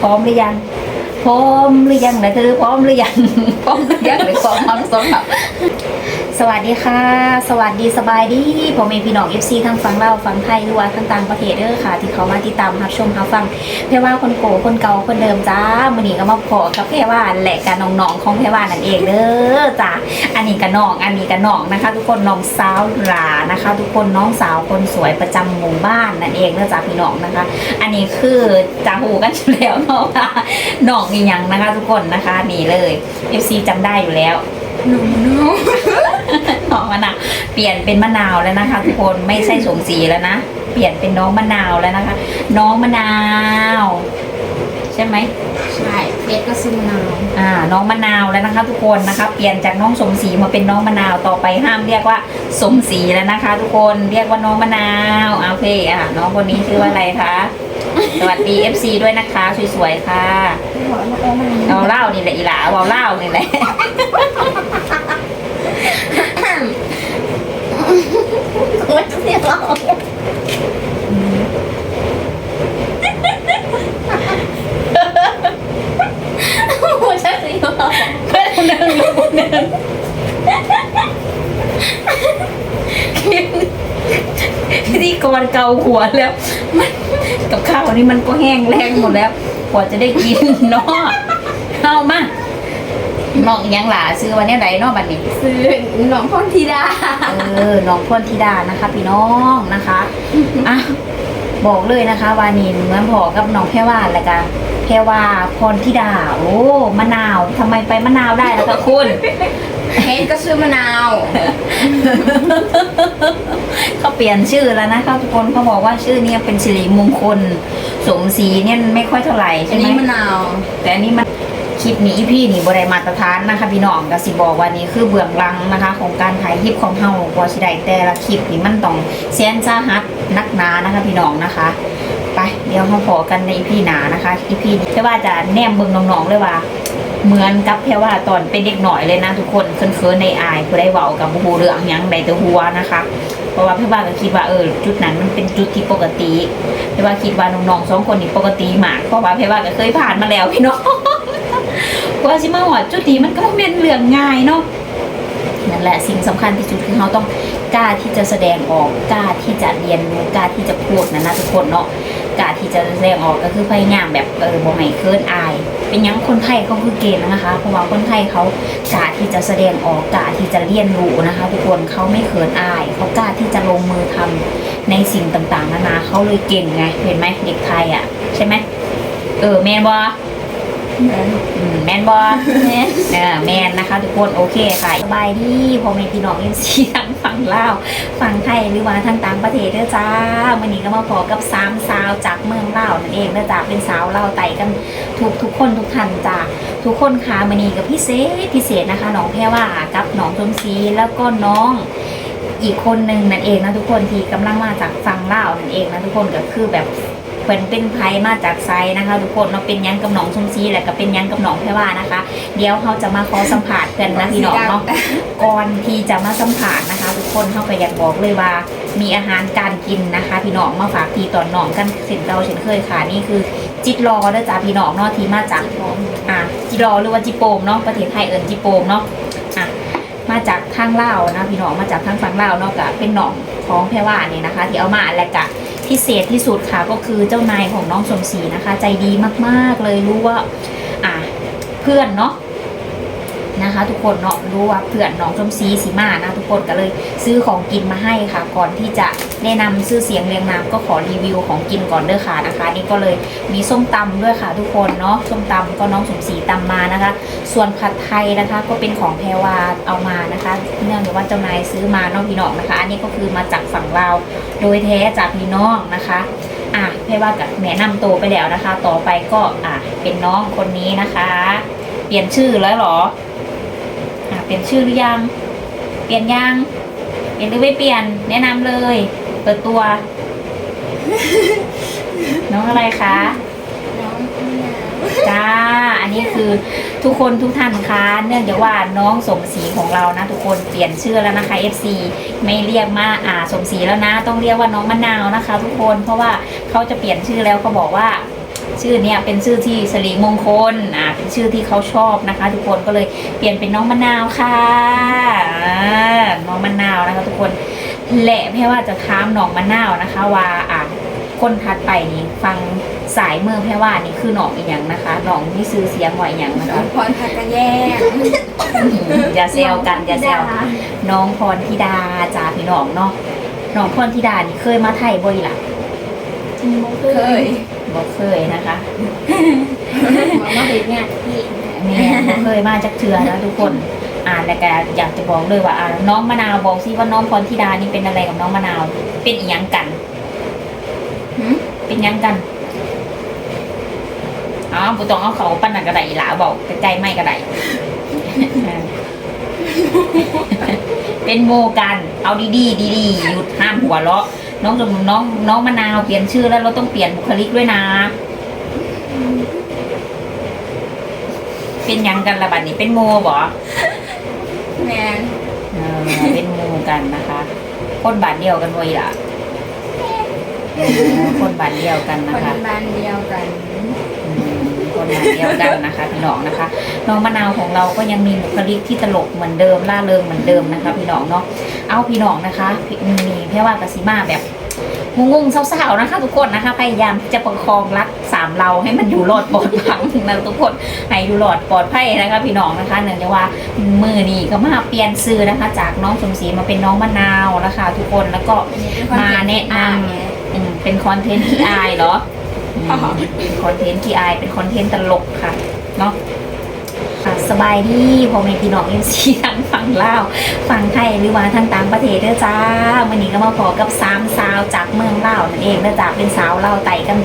พร้อมหรือยัง พร้อมหรือยังนะเธอพร้อมหรือยัง พร้อมหรือยังหรือพร้อมทั้งสองแบบ สวัสดีค่ะ สวัสดีสบายดีผมเองพี่น้องเอฟซีทั้งฟังเล่าฟังไทยหรือว่าทั้งต่างประเทศเด้อค่ะ ที่เขามาติดตามรับชมรับฟังเพรว่าคนโกคนเก่าคนเดิมจ้ามื่อนี้ก็มาพอกับเพรว่าแหละกับน้องๆของเพรว่านั่นเองเด้อจ้าอันนี้กับน้องอันนี้กับน้องนะคะ ทุกคนน้องสาวหลานะคะ ทุกคนน้องสาวคนสวยประจำหมู่บ้านนั่นเองเด้อจ้าพี่น้องนะคะ อันนี้คือจะหูกันอยู่แล้วเนาะน้องอีหยังนะคะ ทุกคนนะคะนี่เลย FC จำได้อยู่แล้ว หนูหนูน้องมะนาวเปลี่ยนเป็นมะนาวแล้วนะคะ ทุกคนไม่ใช่สมศรีแล้วนะเปลี่ยนเป็นน้องมะนาวแล้วนะคะ น้องมะนาว ใช่ไหมใช่ เฟสก็ซื้อมะนาวอ่าน้องมะนาวแล้วนะคะ ทุกคนนะคะ เปลี่ยนจากน้องสมศรีมาเป็นน้องมะนาวต่อไปห้ามเรียกว่าสมศรีแล้วนะคะ ทุกคนเรียกว่าน้องมะนาวอ่าโอเคอะน้องคนนี้ชื่อว่าอะไรคะสวัสดี FC ด้วยนะคะสวยๆค่ะบอกว่าโอ้มันเอาเหล้านี่แหละอีหลาเอาเหล้านี่แหละมันเสียงเราโอ้ชักสิ เพื่อนคนหนึ่งลูกคนหนึ่งพิธีกรเกาหัวแล้วมันกับข้าวนี่มันก็แห้งแรงหมดแล้วกว่าจะได้กินเนาะเอามาน้องยังหลาซื้อวันนี้ไหนเนาะบัดนี้ซื้อหนองพ่นธิดาเออน้องพรธิดานะคะ พี่น้องนะคะอะบอกเลยนะคะวานินเหมือนพอกับน้องแพรว่าแล้วกันแพรว่าพรธิดา โอ้มะนา ทำไมไปมะนาวได้แล้วคะคุณเฟสก็ซื้อมะนาว เขาเปลี่ยนชื่อแล้วนะคะทุกคนเขาบอกว่าชื่อเนี้เป็นสิริมงคล สมศรีเนี่ยไม่ค่อยเท่าไหร่อัใช่นไหมนี้มะนาว แต่อันนี้มันคลิปนี้พี่นี่บริมาตรฐานนะคะพี่น้องก็สิบอกว่านี่คือเบื้องหลังนะคะ ของการถ่ายคลิปของเฮากว่าสิได้แต่ละคลิปนี่มันต้องเซียนซาฮัดนักหนานะคะพี่น้องนะคะ ไปเดี๋ยวมาพอกันในอีพีหนานะคะอีพีนี้แค่ว่าจะแนมเบิ่งน้องๆเลยว่า เหมือนกับแค่ว่าตอนเป็นเด็กหน่อยเลยนะทุกคนเคินๆในอายผู้ได้เว้ากับบูเรื่องยังใดแต่หัวนะคะ เพราะว่าพี่ว่าก็คิดว่าเออจุดนั้นมันเป็นจุดที่ปกติพี่ว่าคิดว่าน้องๆสองคนนี่ปกติมาก เพราะว่าพี่ว่าก็เคยผ่านมาแล้วพี่น้องกว่าสิมาหอดจุดนี้มันก็บ่แม่นเรื่องง่ายเนาะนั่นแหละสิ่งสำคัญที่สุดคือเราต้องกล้าที่จะแสดงออกกล้าที่จะเรียนรู้กล้าที่จะพูดนะนะทุกคนเนาะ กล้าที่จะแสดงออกก็คือพยายามแบบเออบ่ให้เคินอาย เป็นหยังคนไทยเขาคือเกณฑ์นะคะเพราะว่าคนไทยเขากล้าที่จะแสดงออกกล้าที่จะเรียนรู้นะคะทุกคนเขาไม่เขินอายเขากล้าที่จะลงมือทำในสิ่งต่างๆนานาเขาเลยเก่งไงเห็นไหมเด็กไทยอะใช่ไหมเออแมนบออืมแมนบอเนี่ยเออแมนนะคะทุกคนโอเคค่ะสบายดีพ่อแม่พี่น้องเอ็มซีทั้งฝั่ง ลาวฝั่งไทยหรือว่าทางต่างประเทศเด้อจ้าวันนี้ก็มาพอกับสามสาวจากเมืองลาวนั่นเองเด้อจ้าเป็นสาวลาวไต่กันทุกทุกคนทุกท่านจ้าทุกคนค่ะวันนี้กับพิเศษพิเศษนะคะน้องแพรว่ากับน้องชมซีแล้วก็น้องอีกคนหนึ่งนั่นเองนะทุกคนที่กำลังมาจากฝั่งลาวนั่นเองนะทุกคนก็คือแบบ พิ่นเป็นไพมาจากไซนะคะทุกคนเนาะเป็นหยังกับหนองชมซีและก็เป็นหยังกับหนองแพรว่านะคะ เดี๋ยวเขาจะมาขอสัมผัสกันนะพี่น้องเนาะก่อนที่จะมาสัมผัสนะคะ ทุกคนเขาก็อยากบอกเลยว่ามีอาหารการกินนะคะ พี่น้องมาฝากพี่ตอนน้องกันเส้นเราเช่นเคยค่ะนี่คือจิตรอเด้อจ้าพี่น้องเนาะที่มาจากอะจิรอหรือว่าจิโปมเนาะประเทศไทยเอิญจิโปมเนาะอะมาจากทางลาวนะพี่น้องมาจากทางฝั่งลาวเนาะกะเป็นหนองของแพรว่านี่นะคะ ที่เอามาและกะ พิเศษที่สุดค่ะก็คือเจ้านายของน้องสมศรีนะคะ ใจดีมากๆเลยรู้ว่าอะเพื่อนเนาะ นะคะ ทุกคนเนาะรู้ว่าเพื่อนน้องสมศรีสีมานะทุกคนก็เลยซื้อของกินมาให้ค่ะ ก่อนที่จะแนะนำชื่อเสียงเรียงนามก็ขอรีวิวของกินก่อนเด้อค่ะนะคะ นี่ก็เลยมีส้มตำด้วยค่ะ ทุกคนเนาะส้มตำก็น้องสมศรีตำมานะคะ ส่วนผัดไทยนะคะ ก็เป็นของแพรวาเอามานะคะเนื่องจากว่าเจ้านายซื้อมาน้องพี่น้องนะคะ อันนี้ก็คือมาจากฝั่งลาวโดยแท้จากพี่น้องนะคะอะแพรว่ากับแนะนำตัวไปแล้วนะคะ ต่อไปก็อะเป็นน้องคนนี้นะคะ เปลี่ยนชื่อแล้วหรอ ปลี่ยนชื่อหรือยัง เปลี่ยนยัง เปลี่ยนหรือไม่เปลี่ยน แนะนำเลย เปิดตัว น้องอะไรคะ น้องมะนาวจ้า อันนี้คือทุกคนทุกท่านคะเนื่องจากว่าน้องสมศรีของเรานะ ทุกคนเปลี่ยนชื่อแล้วนะคะ FC ไม่เรียกมาอ่าสมศรีแล้วนะ ต้องเรียกว่าน้องมะนาวนะคะ ทุกคนเพราะว่าเขาจะเปลี่ยนชื่อแล้วเขาบอกว่า ชื่อเนี้ยเป็นชื่อที่สิริมงคลอ่าเป็นชื่อที่เขาชอบนะคะ ทุกคนก็เลยเปลี่ยนเป็นน้องมะนาวค่ะอ่าน้องมะนาวนะคะ ทุกคนและแพ่ว่าจะถามน้องมะนาวนะคะ ว่าอ่าคนทัดไปนี่ฟังสายเมืองแพ่ว่านี่คือน้องอีหยังนะคะน้องที่ซื้อเสียงไหวอย่างนะน้อคะงพรพักกระแยงอย่าเซลกันอย่าเซลน้องพรธิดาจ้าพี่น้องเนาะน้องพรธิดานี่เคยมาไทยบ่อยล่ะ เคยบ่เคยนะคะมามาเห็นงานที่แม่บ่เคยมาจากเทือนะทุกคนอ่านแล้วก็อยากจะบอกเลยว่าอ่าน้องมะนาวบอกสิว่าน้องพรธิดานี่เป็นอะไรกับน้องมะนาว เป็นอีหยังกันหืมเป็นหยังกันอ๋อบุต้องเอาเขาปั้นหนักกระไดอีหลาบอกใกล้ๆไม่กระไดเป็นโมกัน เอาดีๆดีๆหยุดห้ามหัวเราะ น้องจมน้องน้องมะนาวเปลี่ยนชื่อแล้วเราต้องเปลี่ยนบุคลิกด้วยนะ เป็นหยังกันละบัดนี้เป็นโมบ่แมนเออเป็นโมกันนะคะ คนบาทเดียวกันไว้ล่ะเออคนบาทเดียวกันคนะนคะบ้านเดียวกันอืม คนบาทเดียวกันนะคะพี่น้องนะคะ น้องมะนาวของเราก็ยังมีบุคลิกที่ตลกเหมือนเดิมล่าเริงเหมือนเดิมนะคะ พี่น้องเนาะเอาพี่น้องนะคะมีแค่ว่ากสิมาแบบงงๆเศร้าๆนะคะ ทุกคนนะคะ พยายามที่จะประคองรักสามเราให้มันอยู่รอดปลอดภัยนะทุกคนให้อยู่รอดปลอดภัยนะคะ พี่น้องนะคะเนื่องจากว่ามือนี่ก็มาเปลี่ยนซื้อนะคะ จากน้องสมศรีมาเป็นน้องมะนาวนะคะ ทุกคนแล้วก็มาแนะนำอืมเป็นคอนเทนต์ที่อายเหรออืม เป็นคอนเทนต์ที่อายเป็นคอนเทนต์ตลกค่ะเนาะสบายดีพ่อแม่พี่น้องเอ็มซีทั้งฝั่งลาวฝั่งไทยหรือว่าทางต่างประเทศเด้อจ้าวันนี้ก็มาพอกับสามสาวจากเมืองลาวนั่นเองเด้อจ้าเป็นสาวลาวไต่กัน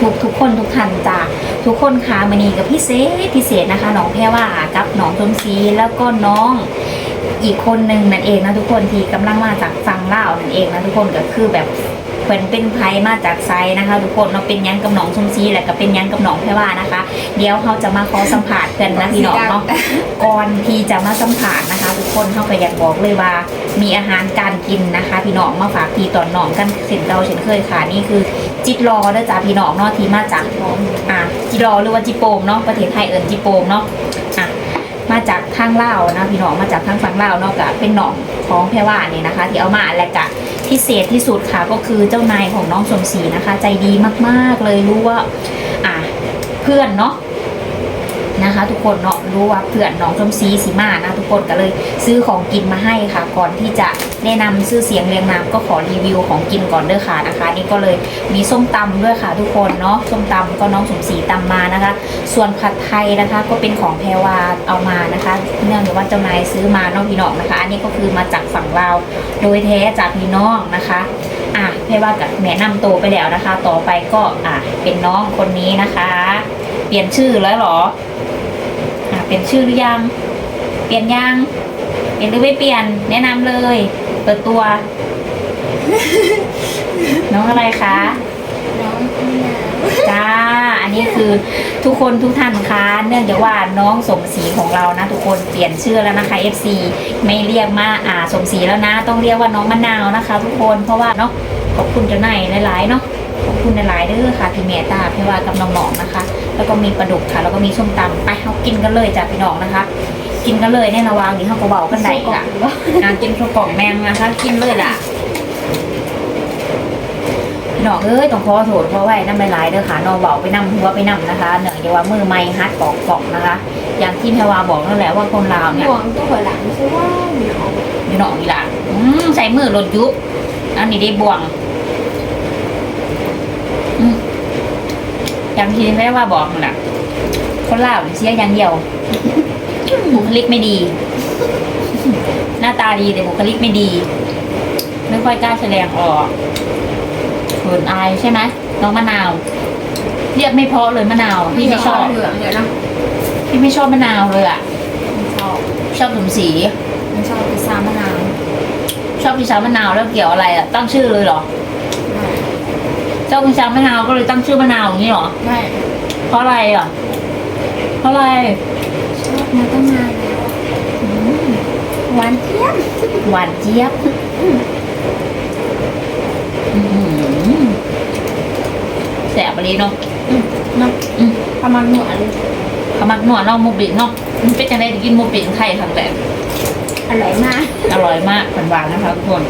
ทุกทุกคนทุกท่านจ้าทุกคนค่ะวันนี้กับพิเศษพิเศษนะคะน้องแพรว่ากับน้องชมซีแล้วก็น้องอีกคนหนึ่งนั่นเองนะทุกคนที่กำลังมาจากฝั่งลาวนั่นเองนะทุกคนก็คือแบบ เพิ่นเป็นไพมาจากไซนะคะทุกคนเนาะเป็นหยังกับหนองชมซีและก็เป็นหยังกับหนองแพรว่านะคะ เดี๋ยวเขาจะมาขอสัมผัสกันนะพี่น้องเนาะก่อนที่จะมาสัมผัสนะคะ ทุกคนเขาก็อยากบอกเลยว่า มีอาหารการกินนะคะ พี่น้องมาฝากพี่ตอนน้องกันเส้นเราเช่นเคยค่ะนี่คือจิตรอเด้อจ้าพี่น้องเนาะที่มาจากอะจิรอหรือว่าจิโปมเนาะประเทศไทยเอิญจิโปมเนาะอะ มาจากทางเลานะพี่น้องมาจากทางฝั่งลาเนาะกะเป็นหนองของแพรว่านี่นะคะ ที่เอามาและกะพิเศษที่สุดค่ะก็คือเจ้านายของน้องสมศรีนะคะ ใจดีมากๆเลยรู้ว่าอะเพื่อนเนาะ นะคะ ทุกคนเนาะรู้ว่าเพื่อนน้องสมศรีสีมานะทุกคนก็เลยซื้อของกินมาให้ค่ะ ก่อนที่จะแนะนำชื่อเสียงเรียงนามก็ขอรีวิวของกินก่อนเด้อค่ะนะคะ นี่ก็เลยมีส้มตำด้วยค่ะ ทุกคนเนาะส้มตำก็น้องสมศรีตำมานะคะ ส่วนผัดไทยนะคะ ก็เป็นของแพรวาเอามานะคะ เนื่องจากว่าเจ้านายซื้อมาน้องพี่น้องนะคะ อันนี้ก็คือมาจากฝั่งเราวโดยแท้จากพี่น้องนะคะอะแพรวากับแนะนำตัวไปแล้วนะคะ ต่อไปก็อะเป็นน้องคนนี้นะคะ เปลี่ยนชื่อแล้วหรอ ลี่ยนชื่อหรือยัง เปลี่ยนยัง เปลี่ยนหรือไม่เปลี่ยน แนะนำเลย เปิดตัว น้องอะไรคะ น้องมะนาวจ้า อันนี้คือทุกคนทุกท่านคะ เนื่องจากว่าน้องสมศรีของเรานะ ทุกคนเปลี่ยนชื่อแล้วนะคะ FC ไม่เรียกมาอ่าสมศรีแล้วนะ ต้องเรียกว่าน้องมะนาวนะคะ ทุกคน เพราะว่าเนาะ ขอบคุณเจ้านายหลายๆเนาะ ขอบคุณหลายๆเด้อค่ะที่เมตตาพี่ว่ากับน้องๆนะคะ แล้วก็มีปลาดุกค่ะ แล้วก็มีส้มตำไปเขากินกันเลยจ้ะพี่น้องนะคะ กินกันเลยในระหว่างนี้เขาก็เบากันได้ล่ะอะกินข้าวกล่องแมงนะคะ กินเลยล่ะพี่น้องเอ้ยต้องขอโทษเพราะว่าน้ำลายๆเด้อค่ะนอเบาไปนำหัวไปนำนะคะเนื่องจากว่ามือไม้ฮัดปอกกล่องนะคะ อย่างที่แพรวาบอกนั่นแหละว่าคนลาวเนี่ยห่วงตัวหลังใช่ว่าหนาวพี่น้องอีหล่ะอืมใส่มือรถยุบอันนี้ได้บวงอืม อย่างที่แพรวาบอกนั่นแหละคนลาวเนี่ยเสียอย่างเดียว บุคลิกไม่ดี หน้าตาดีแต่บุคลิกไม่ดี ไม่ค่อยกล้าแสดงออกเขินอายใช่ไหมน้องมะนาว เรียกไม่เพราะเลยมะนาวพี่ไม่ชอบเหลืองเดี๋ยวนะพี่ไม่ชอบมะนาวเลยอะไม่ชอบชอบสมศรีไม่ชอบพิซซ่ามะนาว ชอบพิซซ่ามะนาวแล้วเกี่ยวอะไรอะตั้งชื่อเลยเหรอ ชอบพิซซ่ามะนาวก็เลยตั้งชื่อมะนาวอย่างนี้เหรอ ไม่เพราะอะไรอะ เพราะอะไร ชอบมาตั้งนานแล้วอืมหวานเจี๊ยบหวานเจี๊ยบอื้อหือแสบอะไรเนาะออืมเนาะอืมประมาณหนวดเลยเขามักนวดเนาะโมบิเนาะมันเป็นจังได๋กินโมบิไข่ครั้งแรกอร่อยมากอร่อยมากหวานๆนะคะทุกคน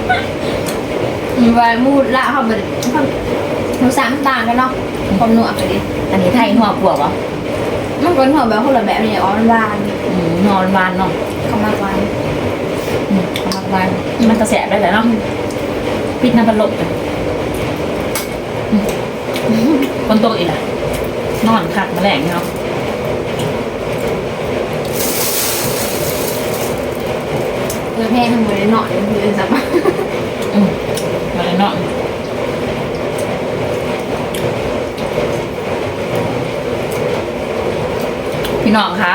มีวายมูดละเขาแบบเขา หนูสามต่างกันเนาะความหนวดไปดิอันนี้ไทยหัวปวกเหรอมันก็หนวดแบบคนละแบบเนี่ยอ๋อมันหวานอืมนอนหวานเนาะเขามากหวานอืมเขามักหวานมันกระแสได้แหละเนาะพิษน้ำพัดลมกันอืมคนโตอีกอะนอนคักแมาแรงเนาะเออแพ้ทั้งหมดเลยหน่อยมันคือสับอืมมาเลยเนาะ พี่น้องคะ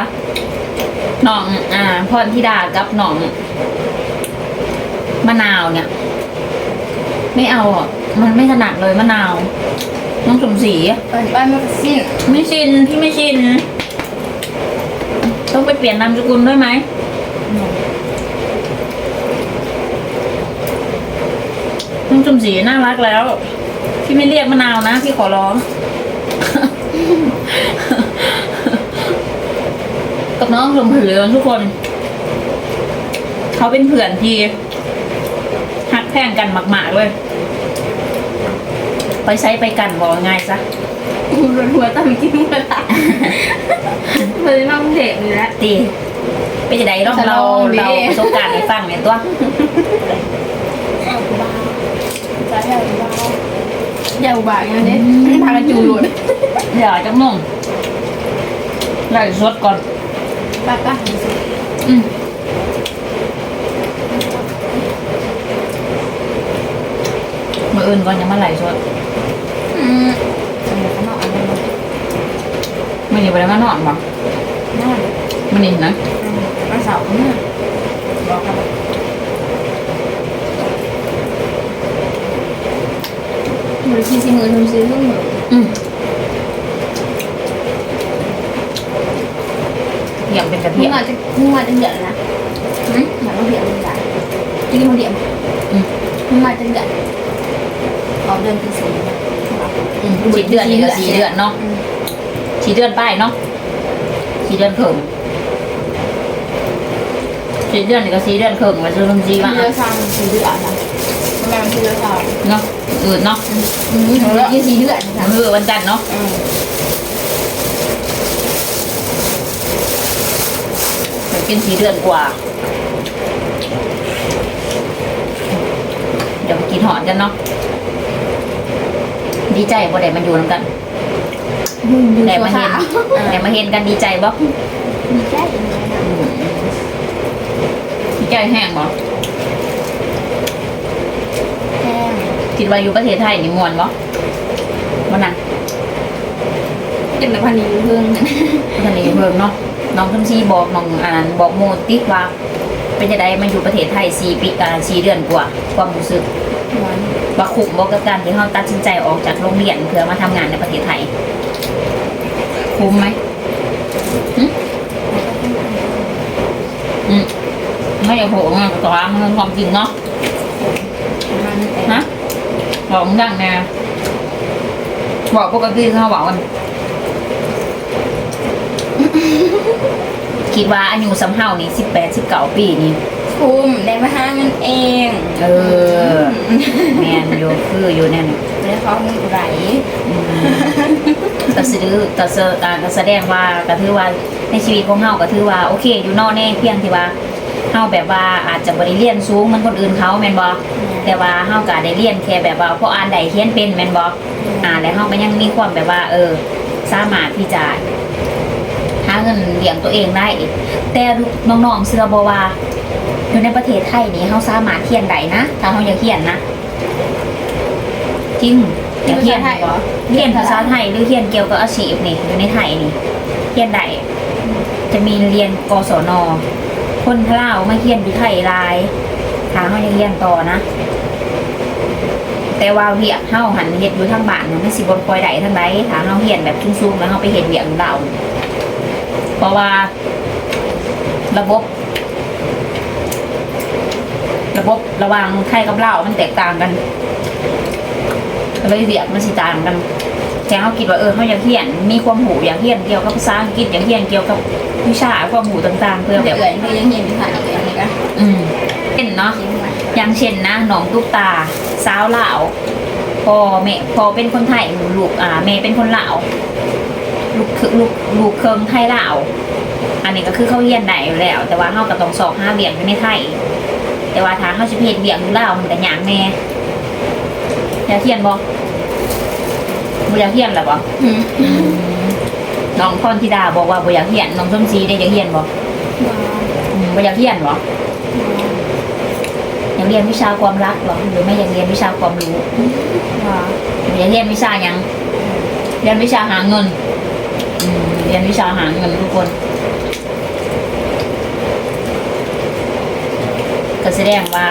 น้อง อ่าพรธิดากับน้องมะนาวเนี่ย ไม่เอาอะมันไม่ถนัดเลยมะนาว น้องสมศรีเปิดบ้านมันก็สิ้นไม่ชินพี่ไม่ชิน ต้องไปเปลี่ยนนามสกุลด้วยไหมน้องสมศรีน่ารักแล้ว พี่ไม่เรียกมะนาวนะพี่ขอร้อง กับน้องสมผือทุกคน เขาเป็นเพื่อนที่หักแพงกันมากๆเลยไปใช้ไปกันบอกง่ายซะกูรวนหัวตามกินเมื่อไหร่เลยน้องเด็กนี่แหละตีไปจะได้ลองจะลเราองดิเราประสบการณ์ให้ฟังเนี่ยตัวเอากูบ้าจะให้เอากูบ้าอย่าอุบาอย่างนี้ไม่พากันจูหลุดเดี๋ยวจังมงไล่สดก่อน ป้าป้าอืมมาอื่นก่อนยังมาไล่สดอืมสมมติเขาเอาอะไรมามันนี่ไปได้มานอนบ่หน้าเลยมันนี่นะมาเสาเนี่ยบอกกันบริษัทซีมือทำซื้อลูกหมูอืม เหี่ยมเป็นกระมึเทียงมอาจจะมึงอาจจะเดือดนะหืมหนังเดือดมึงได้จะกินมันเดือดอืมมึงอาจจะเดือดเอาเดือนที่สี่อืมสีเดือนนี่ก็สีเดือนเนาะสีเดือนป้ายเนาะสีเดือนเขิงสีเดือนนี่ก็สีเดือนเขิงมาซื้อลงจีที่มาเลือดซางสี่เดือดนะทำไมมันที่เลือดซางเนาะอืดเนาะอืมของเรายี่สี่เดือดนะมือวันจันทร์เนาะอื มมันเป็นสีเดือนกว่า เดี๋ยวไปกินหอนกันเนาะดีใจบ่ได้มันอยู่นำกันดูดูแต่ตัวมาขาเห็นแต่มาเห็นกันดีใจบ่ดีใจจังเลยนะอืมดีใจแห้งบ่แห้งคิดว่าอยู่ประเทศไทยนี่ม่วนบ่บ่น่ะเป็นแบบพันนี้เพิ่งทะเลเพิ่งเนาะ น้องทั้งซีบอกน้องอ่านบอกโมติว่า เป็นจะได้มาอยู่ประเทศไทย4ปีอ่า4เดือนกว่า ความรู้สึกว่าคุ้มบ่กับการที่เราตัดสินใจออกจากโรงเรียนเพื่อมาทำงานในประเทศไทย คุ้มไหมหึอืมไม่อยากโผล่งานกับตัวมันเป็นความจริงเนาะฮะบอกมึงดังแน่บอกปกติเขาบอกกัน คิดว่าอายุสำเฮานี่สิบแปดสิบเก้าปีนี่ คุ้มได้มาหาเงินเองเออ แมนอยู่คืออยู่แน่นแล้วเขาเงินไหลอืมก็ซื้อก็เสอ่าก็แสดงว่าก็ถือว่าในชีวิตของเฮาก็ถือว่าโอเค อยู่นอกแน่เพียงที่ว่าเฮาแบบว่าอาจจะบ่ได้เรียนสูงเหมันคนอื่นเขาแม่นบ่แต่ว่าเฮาก็ได้เรียนแค่แบบว่าพออ่านได้เขียนเป็นแม่นบ่อ่าแล้วเฮาก็ยังมีความแบบว่า เออ สามารถที่จะ หาเงินเลี้ยงตัวเองได้ แต่น้องๆเชื่อบ่ว่าอยู่ในประเทศไทยนี่เฮาสามารถเขียนได้นะถ้าเฮาอยากเขียนนะจริงอยากเขียนไทยเหรอเรียนภาษาไทยหรือเรียนเกี่ยวกับอาชีพนี่อยู่ในไทยนี่เรียนได้จะมีเรียนกศนคนพะเล่าวมาเรียนอยู่ไทยหลายทางเขายังเรียนต่อนะแต่ว่าเวียกเฮาหันเฮ็ดอยู่ทางบ้านมันไม่สิบ่ค่อยได้ทางใดถ้าเฮาเรียนแบบสูงๆแล้วเฮาไปเฮ็ดเวียกอยู่เรา เพราะว่า ระบบ ระบบระหว่างไทยกับลาวมันแตกต่างกันก็เลยเวียกมันสิต่างกันแต่เขาคิดว่าเออเขาอยากเรียนมีความหูอยากเรียนเกี่ยวกับภาษาอังกฤษอยากเรียนเกี่ยวกับวิชาความหูต่างๆ เพื่อเดี๋แบยวบเอื่อยก็ยังเห็นผ่านเอื่อยนี่ก็อืมเช่นเนาะยิ้มไว้อย่างเช่นนะหนองตุ๊กตาสาวลาวพอแม่พอเป็นคนไทยลูกอ่าแม่เป็นคนลาว ลูกคือลูกลูกเคิงไทยลาวอันนี้ก็คือเขาเรียนได้อยู่แล้ว แต่ว่าเขาก็ต้องสอบห้าเบียงอยู่ในไทย แต่ว่าทางเขาจะเพจเบียงอยู่ลาวมันก็ยากแน่อยากเทียนบ่บ่อยากเทียนหรอบ่อืมน้องพรธิดาบอกว่าบ่อยากเรียนน้องส้มซีได้อยากเรียนบ่อืมบ่อยากเรียนบ่อยากเรียนวิชาความรักเหรอหรือไม่อยากเรียนวิชาความรู้ว้าอยากเรียนวิชาหยังเรียนวิชาหาเงินอืม เรียนวิชาหาเงินทุกคนก็แสดงว่า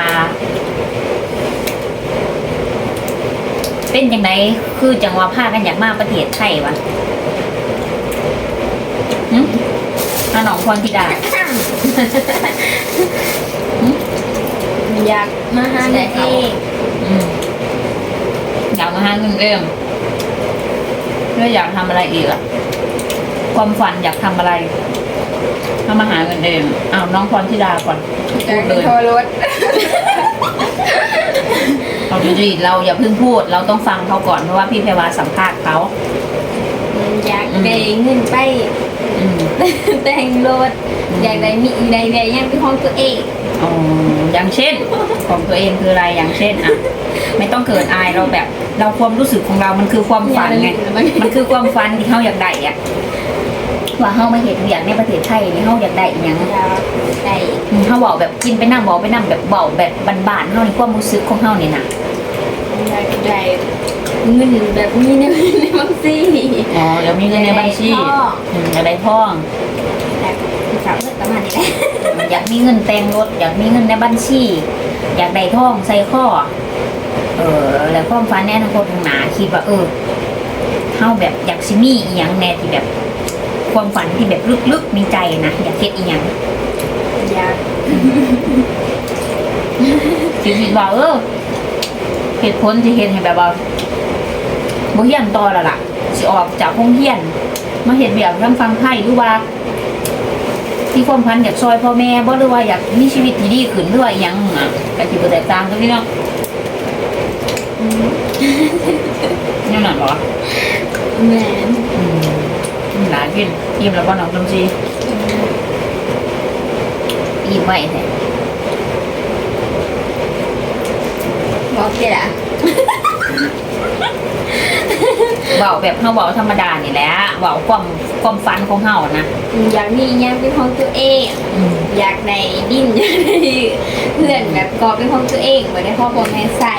เป็นจังไดคือจังว่าพากันอยากมาประเทศไทยวะหึอาน้องพรธิดาอยากมาหาเงินเองอืมอยากมาหาเงินเองแล้วอยากทำอะไรอีกอะ ความฝันอยากทำอะไรทำมาหาเงินเองอ้าวน้องพรธิดาก่อนอยากพูดเป็นเลยโทรรถ เราดีๆเราอย่าเพิ่งพูด เราต้องฟังเขาก่อนเพราะว่าพี่เพวาสัมภาษณ์เขาอยากได้เงินไป อืม แต่งรถอยากได้มีได้ได้ยังเป็นของตัวเองอ๋ออย่างเช่น ของตัวเองคืออะไรอย่างเช่นอะไม่ต้องเกิดอายเราแบบ เราความรู้สึกของเรามันคือความฝันไงมันคือความฝันที่เขาอยากได้อะ ว่าเขามาเห็นอย่างในประเทศไทยนี่เขาอยากได้อหย่างอยากได้เขาบอกแบบกินไปนั่งบอกไปนั่งแบบเบาแบบบานๆเขาในความรู้สึกของเขาเนี่ยนะอยากได้เงินแบบมีในในบัญชีอ๋อเดี๋ยวมีเงินในบัญชีอยากได้ทองอืมอยากได้ทองแต่คือสาวเลือกประมาณนี้แหละอยากมีเงินแต่งรถ อยากมีเงินในบัญชี อยากได้ทองใส่ข้อ เออ แล้วความฝันในอนาคตข้างหน้าคิดว่าเออเขาแบบอยากซิมีอีหยังแน่ที่แบบ ความฝันที่แบบลึกๆในใจนะอยากเฮ็ดอีหยังอยากสิคิดว่าเออเหตุผลที่เห็นให้แบบว่าบ่เฮียนต่อแล้วล่ะสิออกจากห้องเฮียน มาเห็นแบบทางฟังไทยหรือว่า ที่ความพันอยากซอยพ่อแม่บ่หรือว่าอยากมีชีวิตที่ดีขึ้นหรือว่าอิหยังอะก็สิบ่แตกต่างกันนี่เนาะยังนั่นบ่แม่นอืมหลายกิน อิ่มแล้วบ่น้องจมซีอิ่มไว้แท้บอกเกล่ะเว้าแบบเฮาเว้าธรรมดานี่แหละเว้าความความฝันของเฮานะอยากมียังเป็นของตัวเอง อยากได้ดินอยากได้เพื่อนแบบกอบเป็นของตัวเองเหมือนได้พ่อพ่อแม่ใส่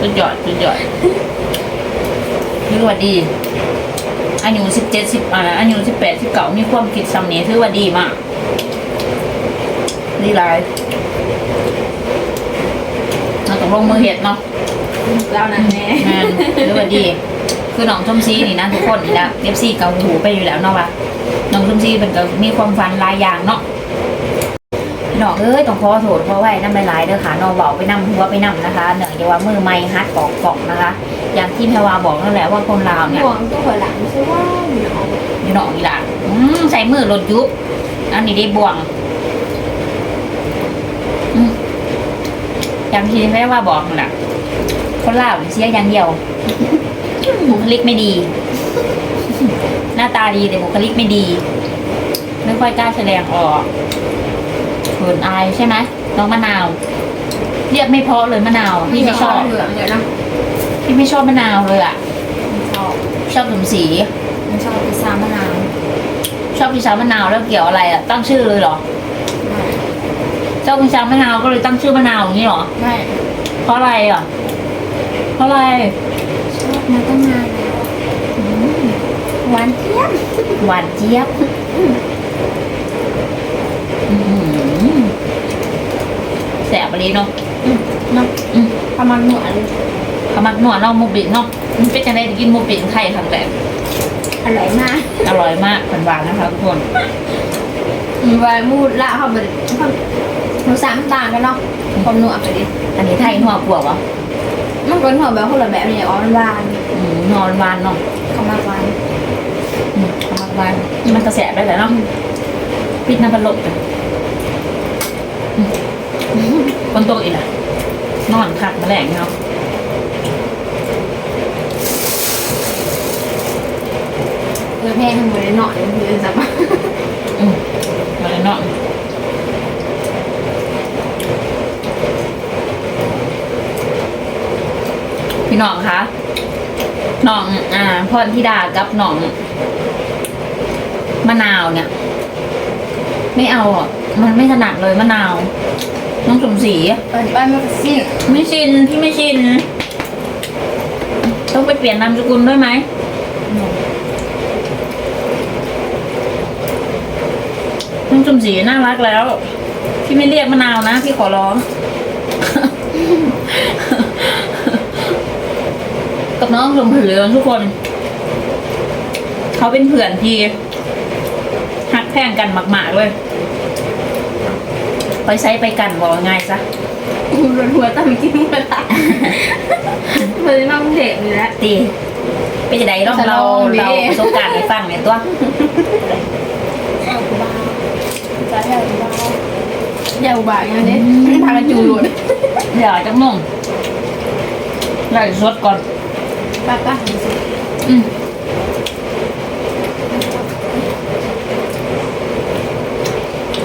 สุดยอดสุดยอดถือว่าดี อายุสิบเจ็ดสิบอ่าอายุสิบแปดสิบเก้ามีความคิดสำเนียถือว่าดีมากดีหลายเราต้องลงมือเห็ดเนาะเรานะแม่แม่นถือว่าดี คือน้องชมซีนี่นะทุกคนนี่นะเอฟซีเกาหูไปอยู่แล้วเนาะว่าน้องชมซีเป็นก็มีความฝันหลายอย่างเนาะพี่น้องเอ้ยต้องขอโทษเพราะว่าน้ำหลายๆเด้อค่ะน้องเบาไปนำหัวไปนำนะคะเนื่องจากว่ามือไม้ฮัดกอกกอกนะคะ อย่างที่แพรวาบอกนั่นแหละว่าคนลาวเนี่ยห่วงตัวหัวหลังใช่ว่าหนาวอยู่หนองอีหลานอืมใส่มือรถยุบอันนี้ได้บ่วงอืมอย่างที่แม่ว่าบอกนั่นแหละคนลาวเสียอย่างเดียวบุคลิกไม่ดี หน้าตาดีแต่บุคลิกไม่ดี ไม่ค่อยกล้าแสดงออกเขินอายใช่ไหมน้องมะนาว เรียกไม่เพราะเลยมะนาวพี่ไม่ชอบเหลืองเดี๋ยนะ พี่ไม่ชอบมะนาวเลยอะไม่ชอบชอบสมศรีไม่ชอบพิซซ่ามะนาวชอบพิซซ่ามะนาวแล้วเกี่ยวอะไรอะตั้งชื่อเลยเหรอเจ้าพิซซ่ามะนาวก็เลยตั้งชื่อมะนาวอย่างนี้เหรอไม่ เพราะอะไรอะ เพราะอะไรชอบมาตั้งนานแล้วหวานเทียบหวานเจี๊ยบอื้อหือแสบไปเลยเนาะเนาะอืมประมาณหนวดเขา มักนวดเนาะหมูปิ้งเนาะมันเป็นจังไดได้กินหมูปิ้งไทยครั้งแรกอร่อยมากอร่อยมากหวานๆนะคะทุกคนมีวายมูดละเขาเป็นเขาหนูสามต่างกันเนาะความหนวดไปดิอันนี้ไทยนัวกว่าวะมันเป็นหัวแบบคนละแบบนี่อ๋อมันหวานอืมนอนวานเนาะเขามากวันอืมเอามาวานมันกระแสได้แหละเนาะปิดน้ำพัดลมไปอืมคนโตอีกล่ะนอนคักมาแรงเนาะ เออแม่ทำบริโนอนเลยคือจะมาอืมมาเลยเนาะพี่น้องคะน้องอ่าพรธิดากับน้องมะนาวเนี่ย ไม่เอาอะมันไม่ถนัดเลยมะนาวน้องสมศรีตอนบ้านมันก็สิ้นไม่ชินพี่ไม่ชิน ต้องไปเปลี่ยนนามสกุลด้วยไหม น้องสมศรีน่ารักแล้ว พี่ไม่เรียกมะนาวนะ พี่ขอร้อง กับน้องสมผือทุกคน เขาเป็นเพื่อนที่หักแพงกันมากๆเลยไปใช้ไปกันบอกง่ายซะกูรวนหัวตั้งกินเมื่อไหร่มันน้องเด็กนี่แหละตีไปจะได้ลองจะลเราองดิเราประสบการณ์ให้ฟังในอยตัวแอลกูบ้า จะแอลกูบ้าแอลกูบ้าอย่างนี้พากันจูหลุดเดี๋ยวจะมงไล่สดก่อนป้าป้าอืม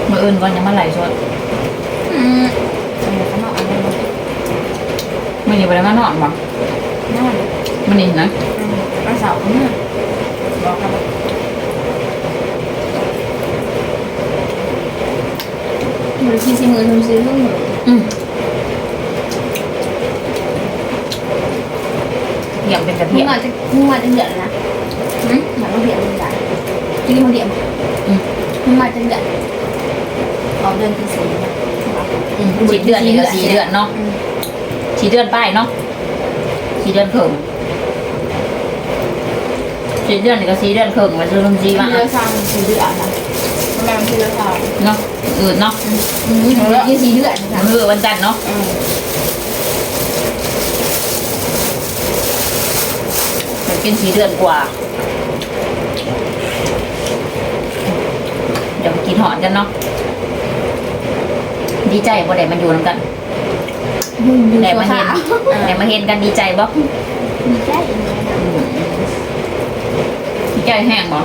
มาอื่นก่อนยังมาไล่สดอืมสมุดข้างนอกอะไรมามันอยู่ไปแล้วมานอนบ่น่าเลยมันนี่นะวันเสาร์เนี่ยบอกกันมื 20 người không xin luôn ừ. Điểm về việc Nhưng mà, nhưng mà chân nhận là Ừ, mà có điện mình lại Chứ không điện Ừ Nhưng mà chân nhận Có đơn thì sẽ สีเดือนนี่ก็สีเดือนเนาะสีเดือนป้ายเนาะสีเดือนเขิงสีเดือนนี่ก็สีเดือนเขิงมาซื้อลงจีมาเดือนสามสีเดือนนะแม่ที่เดือนสามเนาะ อื่นเนาะอืมเอาะยี่สีเดือดนะมือวันจันทร์เนาะอืมมันเป็นสีเดือนกว่าเดี๋ยวกินหอนกันเนาะดีใจบ่ได้มันอยู่น้ำกันได้ตัวมาเห็นได้มาเห็นกันดีใจบ่ดีใจยังไงนะดีใจแห้งบ่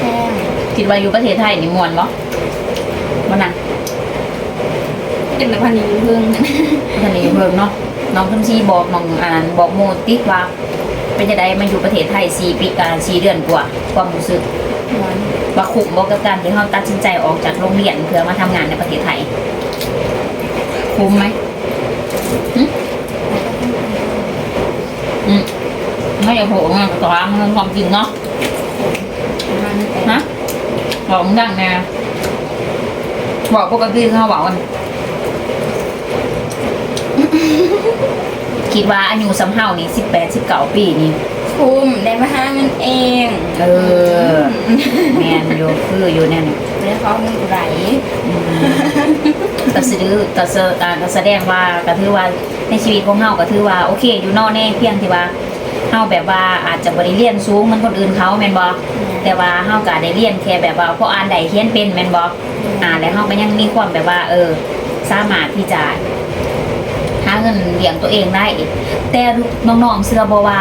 แห้ง คิดว่าอยู่ประเทศไทยนี่ม่วนบ่บ่นั่นเป็นแบบพันนี้เพิ่งท่านนี้เพิ่งเนาะน้องเพิ่นสิบอกน้องอ่านบอกโมติว่า เป็นจะได้มาอยู่ประเทศไทย4ปีอ่า4เดือนกว่าความรู้สึกว่าคุ้มบ่กับการที่เราตัดสินใจออกจากโรงเรียนเพื่อมาทำงานในประเทศไทยคุ้มไหมหึอืมไม่อยากโผล่งานกับร้านมันความจริงเนาะฮะ บอกมึงดังแน่บอกปกติเขาบอกมันคิดว่าอายุสำเฮานี่สิบแปดสิบเก้าปีนี่คุ้มได้มาหาเงินเอง เออ แมนอยู่คืออยู่แน่นอนไม่ได้เขาเงินไหลก็ซื้อก็เสอ่าก็แสดงว่าก็ถือว่าในชีวิตของเฮาก็ถือว่าโอเค อยู่นอกแน่เพียงที่ว่าเฮาแบบว่าอาจจะบ่ได้เรียนสูงเหมันคนอื่นเขาแม่นบ่ แต่ว่าเฮาก็ได้เรียนแค่แบบว่าพออ่านได้เขียนเป็นแม่นบ่อ่าแล้วเฮาก็ยังมีความแบบว่า เออ สามารถที่จะหาเงินเลี้ยงตัวเองได้แต่น้องๆเชื่อบ่ว่า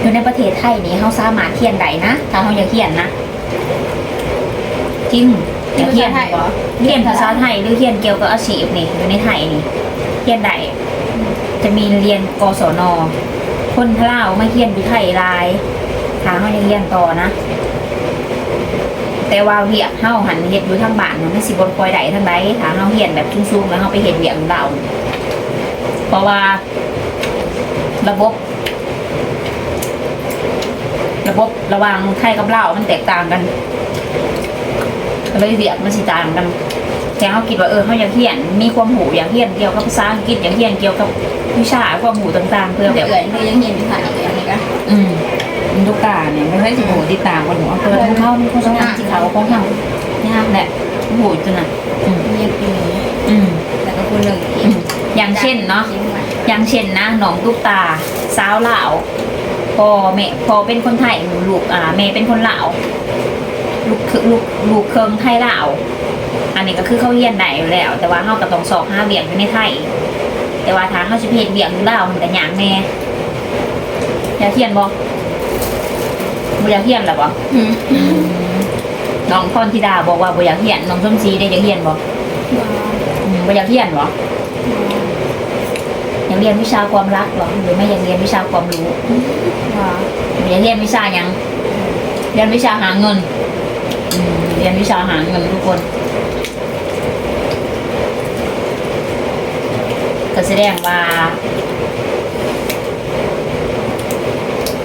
อยู่ในประเทศไทยนี่เฮาสามารถเขียนได้นะถ้าเฮาอยากเขียนนะจริงอยากเขียนไทยเหรอเรียนภาษาไทยหรือเรียนเกี่ยวกับอาชีพนี่อยู่ในไทยนี่เรียนได้จะมีเรียนกศนคนพะเล่าวไม่เรียนอยู่ไทยหลาย ทาเขายังเรียนต่อนะ แต่ว่าเวียกเฮาหันเฮ็ดอยู่ทางบ้านมันไม่สิบนคอยใดทางใดทาเฮาเรียนแบบชุ่มๆแล้วเฮาไปเฮ็ดเวียกของเราเพราะว่า ระบบ ระบบระหว่างไทยกับลาวมันแตกต่างกันเลยเวียกมันสิต่างกันแต่เขาคิดว่าเออเขาอยากเรียนมีความหูอยากเรียนเกี่ยวกับภาษาอังกฤษอยากเรียนเกี่ยวกับวิชาความหูต่างๆ เพื่อแบบเอ๋ยเธอยังเห็นอยู่ค่ะอีกอย่างนี้ก็อืม ทุกตาเนี่ยไม่ใช่สิหูติดตามกันหนูเอาเปิดของเขามันโฆษณาสิเขาของเขายากแหละหูจนน่ะอืมเรียนปีนี้อืมแล้วก็คนหนึ่งอีอืกมอย่างเช่นเนาะชิ้นใหม่อย่างเช่นนะน้องตุ๊กตาสาวลาวพ่อแม่พ่อเป็นคนไทยลูกอ่าแม่เป็นคนลาวลูกคือลูกลูกเครื่องไทยลาวอันนี้ก็คือเขาเรียนได้อยู่แล้ว แต่ว่าเขาก็ต้องสอบห้าเบียงอยู่ในไทย แต่ว่าถ้าเขาจะเพจเบียงอยู่ลาวมันก็ยากแม่อยากเขียนบ่ บ่อยากเขียนหรอบ่อืมน้องพรธิดาบอกว่าบ่อยากเขียนน้องส้มซีได้อยากเขียนบ่ว้าวอืมบ่อยากเขียนบ่อยากเรียนวิชาความรักเหรอหรือไม่อยากเรียนวิชาความรู้ว้าวอยากเรียนวิชาหยังเรียนวิชาหาเงินอืมเรียนวิชาหาเงินทุกคนก็แสดงว่า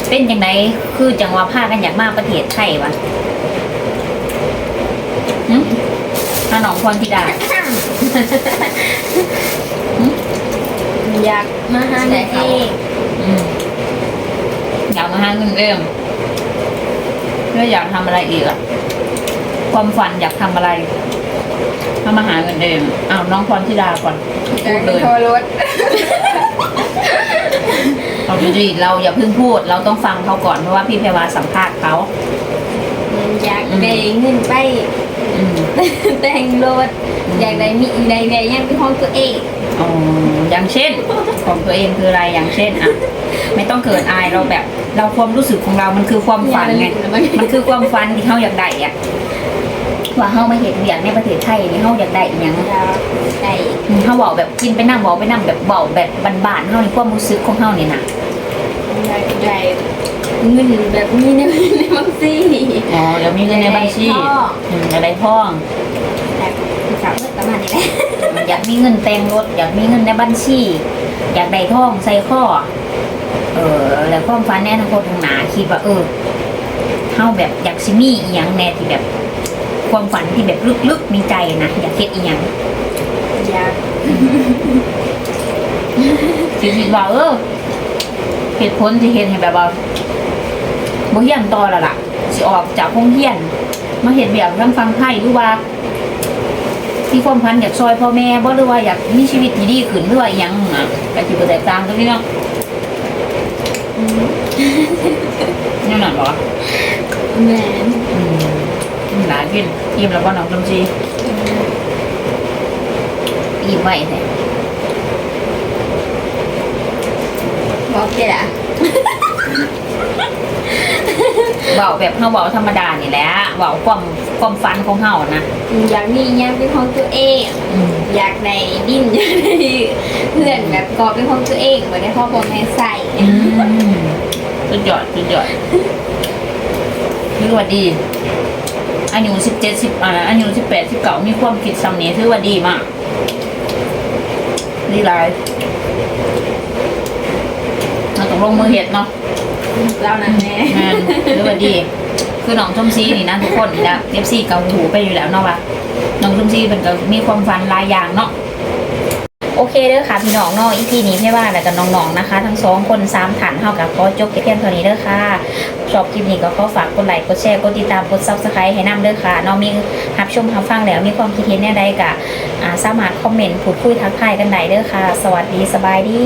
เป็นยังไงคือจังว่าพากันอยากมาประเทศไทยวะหึถ้าน้องพรธิดา อยากมาหาเด็กเองอืมอยากมาหาเงินเองแล้วอยากทำอะไรอีกอะความฝันอยากทำอะไรทำมาหาเงินเองอ้าวน้องพรธิดาก่อนพูดเลย โทรรถ เราดีๆเราอย่าเพิ่งพูด เราต้องฟังเขาก่อนเพราะว่าพี่เพรวาสัมภาษณ์เขา อยากได้เงินไปอืมแต่งรถอยากได้มีอยากได้ยังเป็นของตัวเองอ๋ออย่างเช่น ของตัวเองคืออะไรอย่างเช่นอะไม่ต้องเกิดอายเราแบบ เราความรู้สึกของเรามันคือความฝันไงมันคือความฝันที่เขาอยากได้อะว่าเขามาเห็นเวียงในประเทศไทยนี่เขาอยากได้อหย่างอยากได้ เขาบอกแบบกินไปนั่งบอกไปนั่งแบบเบาแบบบานๆเขาในความรู้สึกของเขาเนี่ยนะ อยากได้เงินแบบมีในในบัญชีอ๋อแล้วมีเงินในบัญชีพ่ออืมอะไรพ่องอยากสาวประมาณนี้แหละอยากมีเงินแต่งรถ อยากมีเงินในบัญชี อยากได้ท่องใส่ข้อ เออ แล้วความฝันในอนาคตข้างหน้าคิดว่า เออเขาแบบอยากซิมีอีหยังแน่ที่แบบ ความฝันที่แบบลึกๆมีใจนะอยากเฮ็ดอีหยังอยากสิคิดว่าเออ เหตุผลที่เห็นให้แบบว่าบ่เฮียนต่อแล้วล่ะสิออกจากห้องเฮียน มาเห็นแบบทางฟังไพ่หรือว่า ที่ความพันอยากซอยพ่อแม่บ่หรือว่าอยากมีชีวิตที่ดีขึ้นหรือว่าอิหยังอะก็สิบ่แตกต่างกันนี่เนาะนี่นั่นบ่แม่นอืมหลานกินอิ่มแล้วบ่น้องจำจีอิ่มไว้แท้ บอกแกละเว้าแบบเฮาเว้าธรรมดานี่แหละเว้าความความฝันของเฮานะอยากมียังเป็นของตัวเองอืมอยากได้ดินอยากได้เพื่อนแบบกอบเป็นของตัวเองเหมือนได้พ่อบอกแม่ใส่อืมสุดยอดสุดยอดถือว่าดีอายุสิบเจ็ดสิบอ่าอายุสิบแปดสิบเก้ามีความคิดสำเนียถือว่าดีมากดีหลายเราต้อง ลงมือเห็ดเนาะเรานั่นแน่งานถือว่าดี คือน้องชมซีนี่นะทุกคนนี่นะเอฟซีเกาหูไปอยู่แล้วเนาะว่าน้องชมซีเป็นก็มีความฝันหลายอย่างเนาะโอเคเด้อค่ะพี่น้องเนาะอีพีนี้ไม่ว่าแล้วกับน้องๆนะคะ ทั้งสองคนสามฐานเท่ากับขอจบเพียงเท่านี้เด้อค่ะชอบคลิปนี้ก็ขอฝากกดไลค์กดแชร์กดติดตามกดซับสไครต์ให้นำเด้อค่ะน้องมีรับชมรับฟังแล้วมีความคิดเห็นแน่ใดกะอ่าสามารถคอมเมนต์พูดคุยทักทายกันได้เด้อค่ะ สวัสดีสบายดี